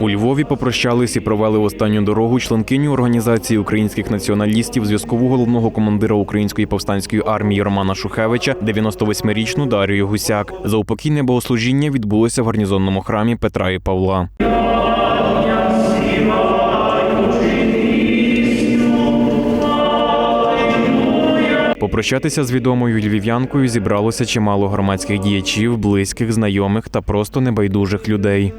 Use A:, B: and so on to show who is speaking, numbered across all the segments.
A: У Львові попрощались і провели останню дорогу членкиню організації українських націоналістів зв'язкову головного командира української повстанської армії Романа Шухевича, 98-річну Дарію Гусяк. Заупокійне богослужіння відбулося в гарнізонному храмі Петра і Павла. Попрощатися з відомою львів'янкою зібралося чимало громадських діячів, близьких, знайомих та просто небайдужих людей.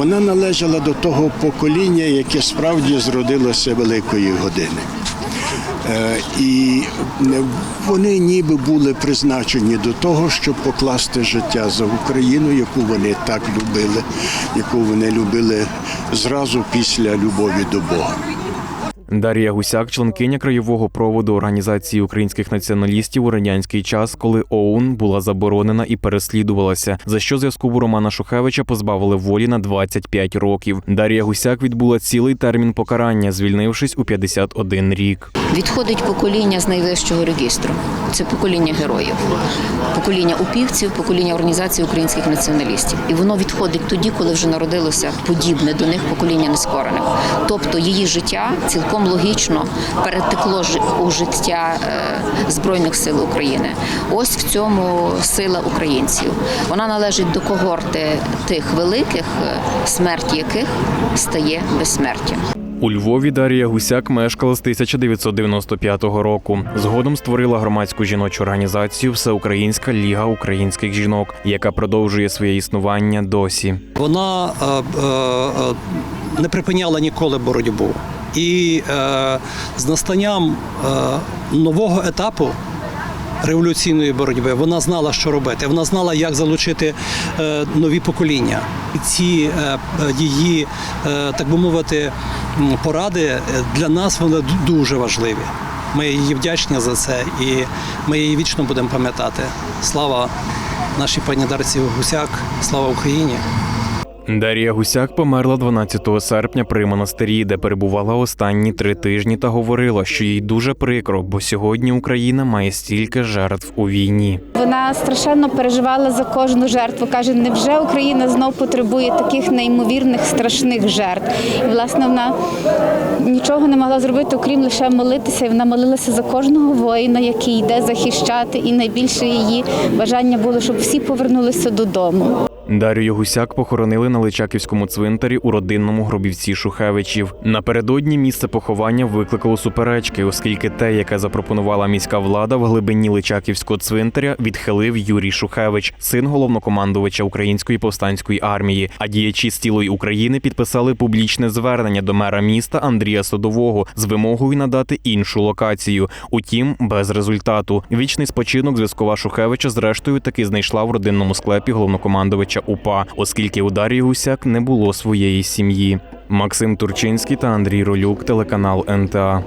B: Вона належала до того покоління, яке справді зродилося великої години. Е, І вони ніби були призначені до того, щоб покласти життя за Україну, яку вони так любили, яку вони любили зразу після любові до Бога.
A: Дар'я Гусяк, членкиня краєвого проводу організації українських націоналістів у радянський час, коли ОУН була заборонена і переслідувалася, за що зв'язку Романа Шухевича позбавили волі на 25 років. Дар'я Гусяк відбула цілий термін покарання, звільнившись у 51 рік.
C: Відходить покоління з найвищого регістру. Це покоління героїв, покоління упівців, покоління організації українських націоналістів. І воно відходить тоді, коли вже народилося подібне до них покоління нескорених. Тобто її життя цілком логічно перетекло ж- у життя е, Збройних сил України. Ось в цьому сила українців. Вона належить до когорти тих великих, е, смерть яких стає безсмертям.
A: У Львові Дар'я Гусяк мешкала з 1995 року. Згодом створила громадську жіночу організацію Всеукраїнська ліга українських жінок, яка продовжує своє існування досі.
D: Вона е, е, е, не припиняла ніколи боротьбу. І е, з настанням е, нового етапу революційної боротьби вона знала, що робити. Вона знала, як залучити е, нові покоління. І ці е, її, е, так би мовити, поради е, для нас вони дуже важливі. Ми їй вдячні за це і ми її вічно будемо пам'ятати. Слава нашій пані Дарці Гусяк, слава Україні!
A: Дар'я Гусяк померла 12 серпня при монастирі, де перебувала останні три тижні, та говорила, що їй дуже прикро, бо сьогодні Україна має стільки жертв у війні.
E: Вона страшенно переживала за кожну жертву. каже, невже Україна знов потребує таких неймовірних страшних жертв? І власне вона нічого не могла зробити, окрім лише молитися. І вона молилася за кожного воїна, який йде захищати. І найбільше її бажання було, щоб всі повернулися додому.
A: Дар'ю Гусяк похоронили на Личаківському цвинтарі у родинному гробівці Шухевичів. Напередодні місце поховання викликало суперечки, оскільки те, яке запропонувала міська влада в глибині Личаківського цвинтаря, відхилив Юрій Шухевич, син головнокомандувача Української повстанської армії. А діячі з цілої України підписали публічне звернення до мера міста Андрія Садового з вимогою надати іншу локацію. Утім, без результату. Вічний спочинок зв'язкова Шухевича зрештою таки знайшла в родинному склепі головнокомандувача УПА, оскільки у Дар'ї Гусяк не було своєї сім'ї. Максим Турчинський та Андрій Ролюк, телеканал НТА.